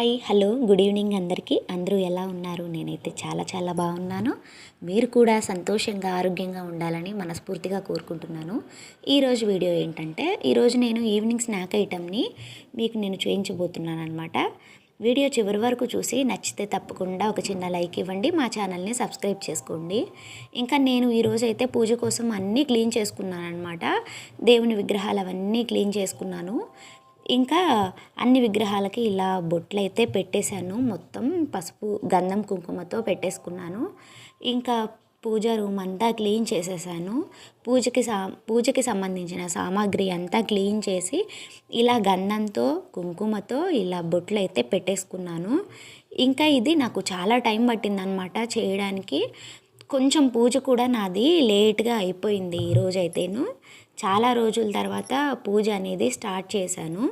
Hi hello good evening అందరికీ. అందరూ ఎలా ఉన్నారు? నేనైతే చాలా చాలా బాగున్నాను. మీరు కూడా సంతోషంగా ఆరోగ్యంగా ఉండాలని మనస్ఫూర్తిగా కోరుకుంటున్నాను. ఈరోజు వీడియో ఏంటంటే ఈరోజు నేను ఈవినింగ్ స్నాక్ ఐటమ్ని మీకు నేను చేయించబోతున్నాను అనమాట వీడియో చివరి వరకు చూసి నచ్చితే తప్పకుండా ఒక చిన్న లైక్ ఇవ్వండి మా ఛానల్ని సబ్స్క్రైబ్ చేసుకోండి. ఇంకా నేను ఈరోజు అయితే పూజ కోసం అన్నీ క్లీన్ చేసుకున్నాను అనమాట దేవుని విగ్రహాలు అవన్నీ క్లీన్ చేసుకున్నాను. ఇంకా అన్ని విగ్రహాలకి ఇలా బొట్లు అయితే పెట్టేశాను. మొత్తం పసుపు గంధం కుంకుమతో పెట్టేసుకున్నాను. ఇంకా పూజ రూమ్ అంతా క్లీన్ చేసేసాను. పూజకి సా పూజకి సంబంధించిన సామాగ్రి అంతా క్లీన్ చేసి ఇలా గంధంతో కుంకుమతో ఇలా బొట్లు అయితే పెట్టేసుకున్నాను. ఇంకా ఇది నాకు చాలా టైం పట్టిందనమాట చేయడానికి. కొంచెం పూజ కూడా నాది లేట్గా అయిపోయింది ఈరోజైతేను చాలా రోజుల తర్వాత పూజ అనేది స్టార్ట్ చేశాను.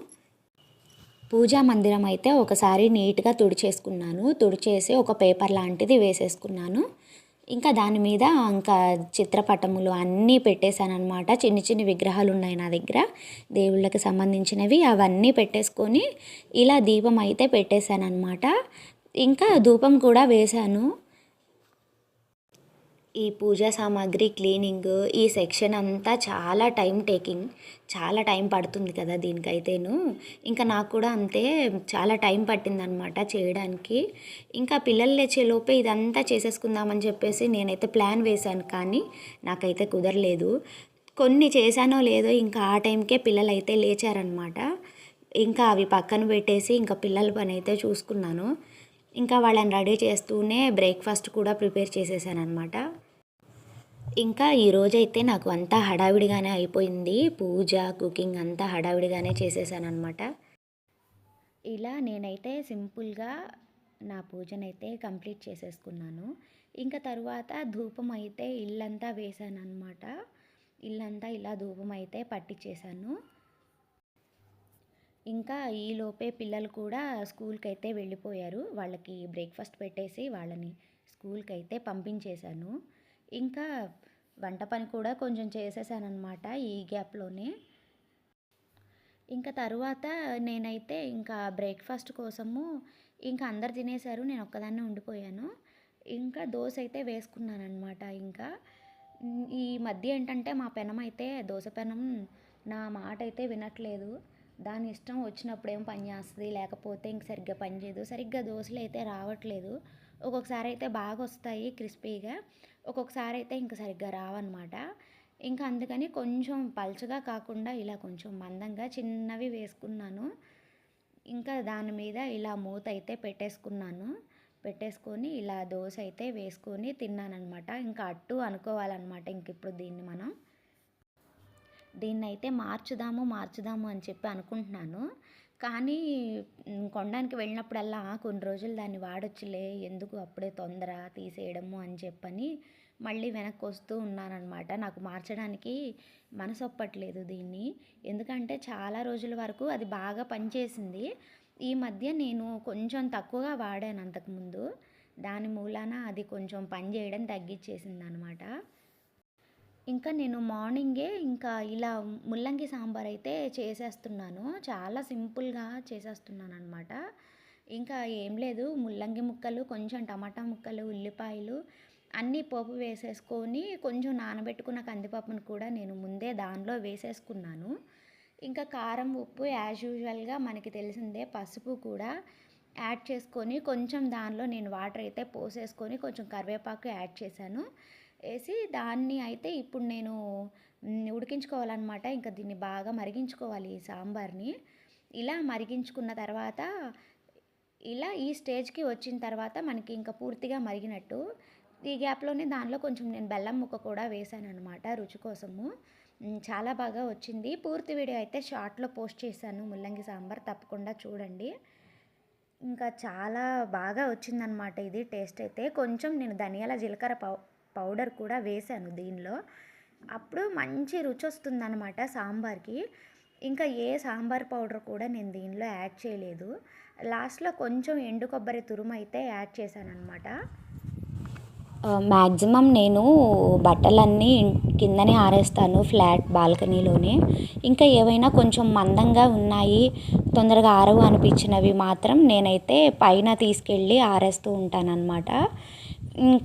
పూజా మందిరం అయితే ఒకసారి నీట్గా తుడిచేసుకున్నాను. తుడిచేసి ఒక పేపర్ లాంటిది వేసేసుకున్నాను. ఇంకా దాని మీద ఇంకా చిత్రపటములు అన్నీ పెట్టేశాను అనమాట చిన్ని చిన్ని విగ్రహాలు ఉన్నాయి నా దగ్గర. దేవుళ్ళకి సంబంధించినవి అవన్నీ పెట్టేసుకొని ఇలా దీపం అయితే పెట్టేశాను అనమాట ఇంకా ధూపం కూడా వేశాను. ఈ పూజా సామాగ్రి క్లీనింగ్ ఈ సెక్షన్ అంతా చాలా టైం టేకింగ్. చాలా టైం పడుతుంది కదా దీనికైతేను. ఇంకా నాకు కూడా అంతే చాలా టైం పట్టిందనమాట చేయడానికి. ఇంకా పిల్లలు లేచేలోపే ఇదంతా చేసేసుకుందామని చెప్పేసి నేనైతే ప్లాన్ వేశాను కానీ నాకైతే కుదరలేదు. కొన్ని చేశానో లేదో ఇంకా ఆ టైంకే పిల్లలు అయితే లేచారనమాట. ఇంకా అవి పక్కన పెట్టేసి ఇంకా పిల్లల పని అయితే చూసుకున్నాను. ఇంకా వాళ్ళని రెడీ చేస్తూనే బ్రేక్ఫాస్ట్ కూడా ప్రిపేర్ చేసేసాను అనమాట ఇంకా ఈరోజైతే నాకు అంతా హడావిడిగానే అయిపోయింది. పూజ కుకింగ్ అంతా హడావిడిగానే చేసేసానమాట అనమాట ఇలా నేనైతే సింపుల్గా నా పూజనైతే కంప్లీట్ చేసేసుకున్నాను. ఇంకా తర్వాత ధూపం అయితే ఇల్లంతా వేసాను అనమాట ఇల్లంతా ఇలా ధూపం అయితే పట్టించేశాను ఇంకా ఈలోపే పిల్లలు కూడా స్కూల్కి అయితే వెళ్ళిపోయారు. వాళ్ళకి బ్రేక్ఫాస్ట్ పెట్టేసి వాళ్ళని స్కూల్కి అయితే పంపించేశాను ఇంకా వంట పని కూడా కొంచెం చేసేసానమాట ఈ గ్యాప్లోనే. ఇంకా తరువాత నేనైతే ఇంకా బ్రేక్ఫాస్ట్ కోసము ఇంకా అందరు తినేశారు నేను ఒక్కదాన్నే ఉండిపోయాను. ఇంకా దోశ అయితే వేసుకున్నాను అనమాట ఇంకా. ఈ మధ్య ఏంటంటే మా పెనం అయితే దోశ పెనం నా మాట అయితే వినట్లేదు. దాని ఇష్టం వచ్చినప్పుడు ఏం పని చేస్తుంది లేకపోతే ఇంక సరిగ్గా పని చేయదు సరిగ్గా దోశలు అయితే రావట్లేదు. ఒక్కొక్కసారి అయితే బాగా వస్తాయి క్రిస్పీగా ఒక్కొక్కసారి అయితే ఇంకా సరిగ్గా రావన్నమాట. ఇంకా అందుకని కొంచెం పల్చగా కాకుండా ఇలా కొంచెం మందంగా చిన్నవి వేసుకున్నాను. ఇంకా దాని మీద ఇలా మూత అయితే పెట్టేసుకున్నాను. పెట్టేసుకొని ఇలా దోశ అయితే వేసుకొని తిన్నానమాట ఇంకా అట్టు అనుకోవాలన్నమాట ఇంక ఇప్పుడు దీన్ని మనం. దీన్ని అయితే మార్చుదాము మార్చుదాము అని చెప్పి అనుకుంటున్నాను. కానీ కొనడానికి వెళ్ళినప్పుడల్లా కొన్ని రోజులు దాన్ని వాడొచ్చులే ఎందుకు అప్పుడే తొందర తీసేయడము అని చెప్పని మళ్ళీ వెనక్కి వస్తూ ఉన్నానన్నమాట. నాకు మార్చడానికి మనసు ఒప్పట్లేదు దీన్ని. ఎందుకంటే చాలా రోజుల వరకు అది బాగా పనిచేసింది. ఈ మధ్య నేను కొంచెం తక్కువగా వాడాను అంతకుముందు దాని మూలాన అది కొంచెం పని చేయడం తగ్గించేసింది అనమాట ఇంకా నేను మార్నింగే ఇంకా ఇలా ముల్లంగి సాంబార్ అయితే చేసేస్తున్నాను. చాలా సింపుల్గా చేసేస్తున్నాను అనమాట ఇంకా ఏం లేదు ముల్లంగి ముక్కలు కొంచెం టమాటా ముక్కలు ఉల్లిపాయలు అన్నీ పోపు వేసేసుకొని కొంచెం నానబెట్టుకున్న కందిపప్పును కూడా నేను ముందే దానిలో వేసేసుకున్నాను. ఇంకా కారం ఉప్పు యాజ్ యూజువల్గా మనకి తెలిసిందే పసుపు కూడా యాడ్ చేసుకొని కొంచెం దానిలో నేను వాటర్ అయితే పోసేసుకొని కొంచెం కరివేపాకు యాడ్ చేశాను. వేసి దాన్ని అయితే ఇప్పుడు నేను ఉడికించుకోవాలన్నమాట. ఇంకా దీన్ని బాగా మరిగించుకోవాలి ఈ సాంబార్ని. ఇలా మరిగించుకున్న తర్వాత ఇలా ఈ స్టేజ్కి వచ్చిన తర్వాత మనకి ఇంకా పూర్తిగా మరిగినట్టు ఈ గ్యాప్లోనే దానిలో కొంచెం నేను బెల్లం ముక్క కూడా వేశాను అనమాట రుచి కోసము. చాలా బాగా వచ్చింది. పూర్తి వీడియో అయితే షార్ట్లో పోస్ట్ చేశాను. ముల్లంగి సాంబార్ తప్పకుండా చూడండి. ఇంకా చాలా బాగా వచ్చిందనమాట ఇది టేస్ట్ అయితే. కొంచెం నేను ధనియాల జీలకర్ర పౌడర్ కూడా వేసాను దీనిలో. అప్పుడు మంచి రుచి వస్తుందన్నమాట సాంబార్కి. ఇంకా ఏ సాంబార్ పౌడర్ కూడా నేను దీనిలో యాడ్ చేయలేదు. లాస్ట్లో కొంచెం ఎండు కొబ్బరి తురుము అయితే యాడ్ చేశాను అనమాట మ్యాక్సిమం నేను బట్టలన్నీ కిందనే ఆరేస్తాను ఫ్లాట్ బాల్కనీలోనే. ఇంకా ఏవైనా కొంచెం మందంగా ఉన్నాయి తొందరగా ఆరవు అనిపించినవి మాత్రం నేనైతే పైన తీసుకెళ్ళి ఆరేస్తూ ఉంటాను అనమాట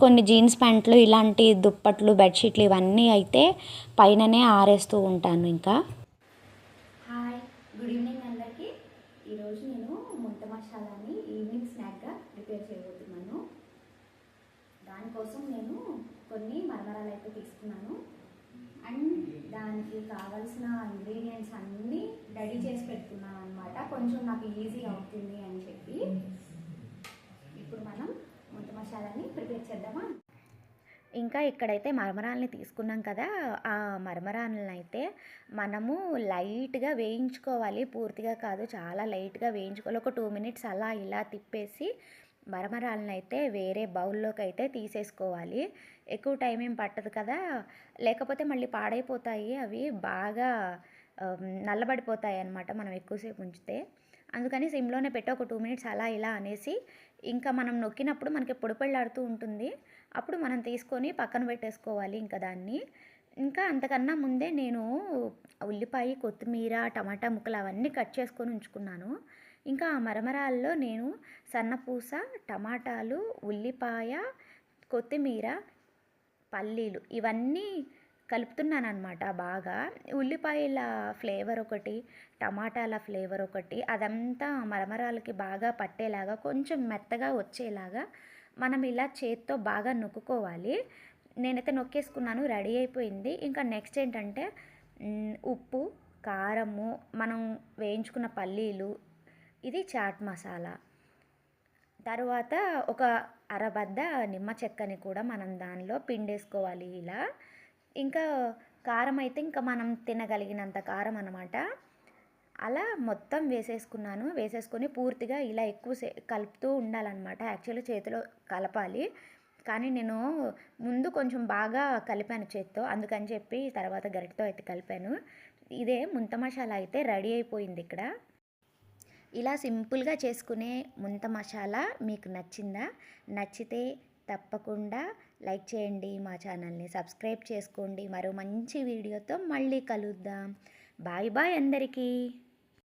కొన్ని జీన్స్ ప్యాంట్లు ఇలాంటి దుప్పట్లు బెడ్షీట్లు ఇవన్నీ అయితే పైననే ఆరేస్తూ ఉంటాను ఇంకా. హాయ్ గుడ్ ఈవినింగ్ అందరికీ. ఈరోజు నేను ముంత మసాలాని ఈవినింగ్ స్నాక్గా ప్రిపేర్ చేయబోతున్నాను. దానికోసం నేను కొన్ని మరమరాలు అయితే తీసుకున్నాను. అండ్ దానికి కావాల్సిన ఇంగ్రీడియంట్స్ అన్నీ రెడీ చేసి పెట్టుకున్నాను అనమాట కొంచెం నాకు ఈజీ అవుతుంది అని చెప్పి. ముంత ప్రిపేర్ చేద్దామా? ఇంకా ఇక్కడైతే మరమరాలని తీసుకున్నాం కదా ఆ మరమరాలను అయితే మనము లైట్గా వేయించుకోవాలి. పూర్తిగా కాదు చాలా లైట్గా వేయించుకోవాలి. ఒక టూ మినిట్స్ అలా ఇలా తిప్పేసి మరమరాలను అయితే వేరే బౌల్లోకి అయితే తీసేసుకోవాలి. ఎక్కువ టైం ఏం పట్టదు కదా లేకపోతే మళ్ళీ పాడైపోతాయి. అవి బాగా నల్లబడిపోతాయి అన్నమాట మనం ఎక్కువసేపు ఉంచితే. అందుకని సిమ్లోనే పెట్టి ఒక టూ మినిట్స్ అలా ఇలా అనేసి ఇంకా మనం నొక్కినప్పుడు మనకి పొడిపళ్ళాడుతూ ఉంటుంది. అప్పుడు మనం తీసుకొని పక్కన పెట్టేసుకోవాలి ఇంకా దాన్ని. ఇంకా అంతకన్నా ముందే నేను ఉల్లిపాయ కొత్తిమీర టమాటా ముక్కలు అవన్నీ కట్ చేసుకొని ఉంచుకున్నాను. ఇంకా ఆ మరమరాల్లో నేను సన్నపూస టమాటాలు ఉల్లిపాయ కొత్తిమీర పల్లీలు ఇవన్నీ కలుపుతున్నాను అనమాట బాగా. ఉల్లిపాయల ఫ్లేవర్ ఒకటి టమాటాల ఫ్లేవర్ ఒకటి అదంతా మరమరాలకి బాగా పట్టేలాగా కొంచెం మెత్తగా వచ్చేలాగా మనం ఇలా చేత్తో బాగా నొక్కుకోవాలి. నేనైతే నొక్కేసుకున్నాను రెడీ అయిపోయింది. ఇంకా నెక్స్ట్ ఏంటంటే ఉప్పు కారము మనం వేయించుకున్న పల్లీలు ఇది చాట్ మసాలా. తర్వాత ఒక అరబద్ద నిమ్మ చెక్కని కూడా మనం దానిలో పిండేసుకోవాలి ఇలా. ఇంకా కారం అయితే ఇంకా మనం తినగలిగినంత కారం అనమాట అలా మొత్తం వేసేసుకున్నాను. వేసేసుకొని పూర్తిగా ఇలా ఎక్కువ కలుపుతూ ఉండాలన్నమాట. యాక్చువల్లీ చేతిలో కలపాలి. కానీ నేను ముందు కొంచెం బాగా కలిపాను చేత్తో. అందుకని చెప్పి తర్వాత గరిటతో అయితే కలిపాను. ఇదే ముంత మసాలా అయితే రెడీ అయిపోయింది ఇక్కడ. ఇలా సింపుల్గా చేసుకునే ముంత మసాలా మీకు నచ్చిందా? నచ్చితే తప్పకుండా లైక్ చేయండి మా ఛానల్ని సబ్స్క్రైబ్ చేసుకోండి. మరో మంచి వీడియోతో మళ్ళీ కలుద్దాం. బాయ్ బాయ్ అందరికీ.